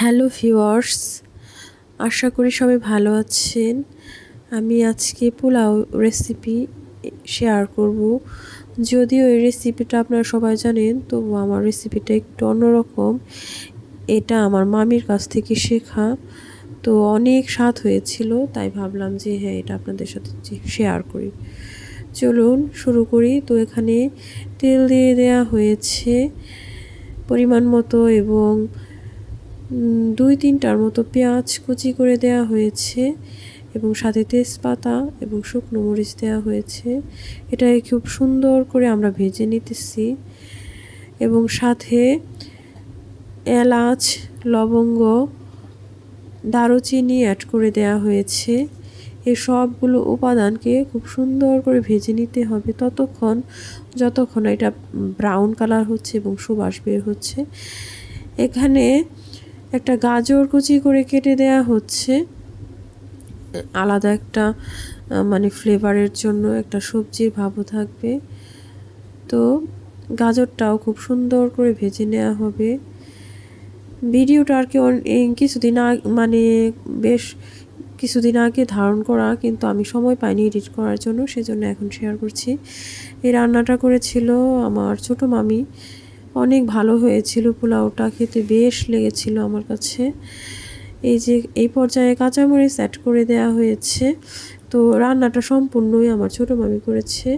Hello viewers, আশা করি সবাই ভালো আছেন। আমি আজকে পোলাও রেসিপি শেয়ার করব। যদিও এই রেসিপিটা আপনারা সবাই জানেন, তবু আমার রেসিপিটা একটু অন্যরকম। এটা আমার মামির কাছ থেকে শেখা। তো অনেক স্বাদ হয়েছিল, তাই ভাবলাম যে হ্যাঁ এটা আপনাদের সাথে শেয়ার করি। চলুন শুরু করি। তো এখানে তেল দিয়ে দেয়া হয়েছে পরিমাণ মতো এবং দুই তিনটার মতো পেঁয়াজ কুচি করে দেয়া হয়েছে এবং সাথে তেজপাতা এবং শুকনো মরিচ দেওয়া হয়েছে। এটা খুব সুন্দর করে আমরা ভেজে নিতেছি এবং সাথে এলাচ, লবঙ্গ, দারুচিনি অ্যাড করে দেয়া হয়েছে। এই সবগুলো উপাদানকে খুব সুন্দর করে ভেজে নিতে হবে ততক্ষণ, যতক্ষণ এটা ব্রাউন কালার হচ্ছে এবং সুবাস বের হচ্ছে। এখানে একটা গাজর কুচি করে কেটে দেয়া হচ্ছে। আলাদা একটা মানে ফ্লেভারের জন্য একটা সবজির ভাবও থাকবে। তো গাজরটাও খুব সুন্দর করে ভেজে নেওয়া হবে। ভিডিওটা আর কি কিছুদিন আগে মানে বেশ কিছুদিন আগে ধারণ করা, কিন্তু আমি সময় পাইনি এডিট করার জন্য, সেজন্য এখন শেয়ার করছি। এই রান্নাটা করেছিল আমার ছোট মামি। অনেক ভালো হয়েছিল পোলাওটা, খেতে বেশ লেগেছিল আমার কাছে। এই যে, এই পর্যায়ে কাঁচামরিচ অ্যাড করে দেয়া হয়েছে। তো রান্নাটা সম্পূর্ণই আমার ছোটো মামি করেছে।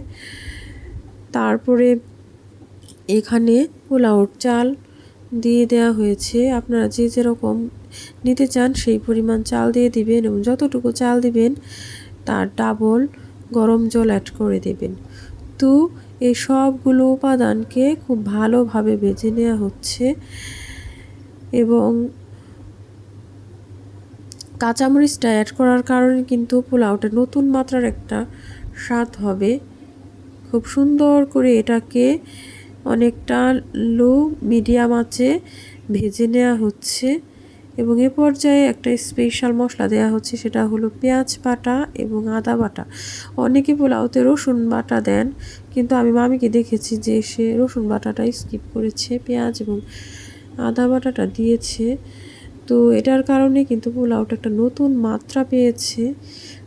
তারপরে এখানে পোলাওর চাল দিয়ে দেওয়া হয়েছে। আপনারা যে যেরকম নিতে চান সেই পরিমাণ চাল দিয়ে দিবেন এবং যতটুকু চাল দিবেন, তার ডাবল গরম জল অ্যাড করে দেবেন। তো এই সবগুলো উপাদানকে খুব ভালোভাবে বেজে নেওয়া হচ্ছে এবং কাঁচামরিচটা অ্যাড করার কারণে কিন্তু পোলাওটা নতুন মাত্রার একটা স্বাদ হবে। খুব সুন্দর করে এটাকে অনেকটা লো, মিডিয়াম আছে ভেজে নেওয়া হচ্ছে। এবং এ পর্যায়ে একটা স্পেশাল মশলা দেওয়া হচ্ছে, সেটা হলো পেঁয়াজ বাটা এবং আদা বাটা। অনেকে পোলাওতে রসুন বাটা দেন, কিন্তু আমি মামিকে দেখেছি যে সে রসুন বাটাটাই স্কিপ করেছে, পেঁয়াজ এবং আদা বাটাটা দিয়েছে। তো এটার কারণে কিন্তু পোলাওটা একটা নতুন মাত্রা পেয়েছে,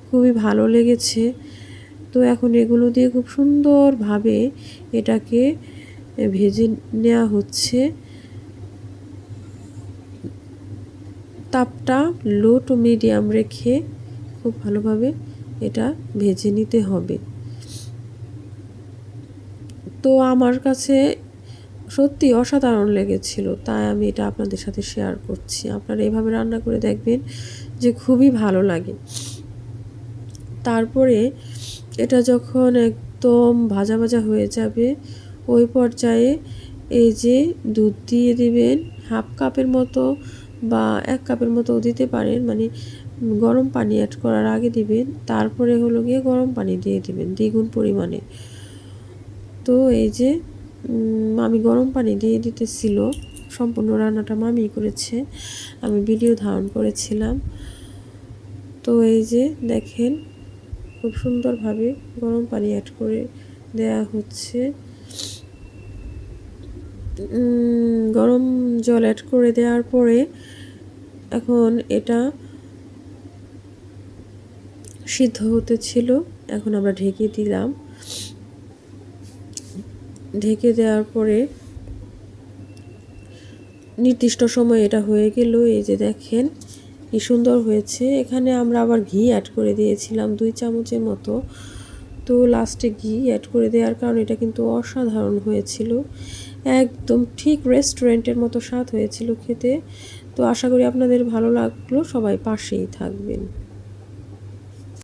খুবই ভালো লেগেছে। তো এখন এগুলো দিয়ে খুব সুন্দরভাবে এটাকে ভেজে নেওয়া হচ্ছে। তাপটা লো টু মিডিয়াম রেখে খুব ভালোভাবে এটা ভেজে নিতে হবে। তো আমার কাছে সত্যি অসাধারণ লেগেছিল, তাই আমি এটা আপনাদের সাথে শেয়ার করছি। আপনারা এভাবে রান্না করে দেখবেন যে খুবই ভালো লাগে। তারপরে এটা যখন একদম ভাজা ভাজা হয়ে যাবে, ওই পর্যায়ে এই যে দুধ দিয়ে দিবেন হাফ কাপের মতো বা এক কাপের মতো দিতে পারেন। মানে গরম পানি অ্যাড করার আগে দিবেন, তারপরে হলো গিয়ে গরম পানি দিয়ে দিবেন দ্বিগুণ পরিমাণে। তো এই যে মামি গরম পানি দিয়ে দিতেছিল, সম্পূর্ণ রান্নাটা মামি করেছে, আমি ভিডিও ধারণ করেছিলাম। তো এই যে, দেখেন খুব সুন্দরভাবে গরম পানি অ্যাড করে দেয়া হচ্ছে। গরম জল অ্যাড করে দেওয়ার পরে এখন এটা সিদ্ধ হতে ছিল। এখন আমরা ঢেকে দিলাম। ঢেকে দেওয়ার পরে নির্দিষ্ট সময় এটা হয়ে গেল। এই যে দেখেন কি সুন্দর হয়েছে। এখানে আমরা আবার ঘি অ্যাড করে দিয়েছিলাম দুই চামচের মতো। তো লাস্টে ঘি অ্যাড করে দেওয়ার কারণে এটা কিন্তু অসাধারণ হয়েছিল। একদম ঠিক রেস্টুরেন্টের মতো স্বাদ হয়েছিল খেতে। তো আশা করি আপনাদের ভালো লাগল। সবাই পাশেই থাকবেন।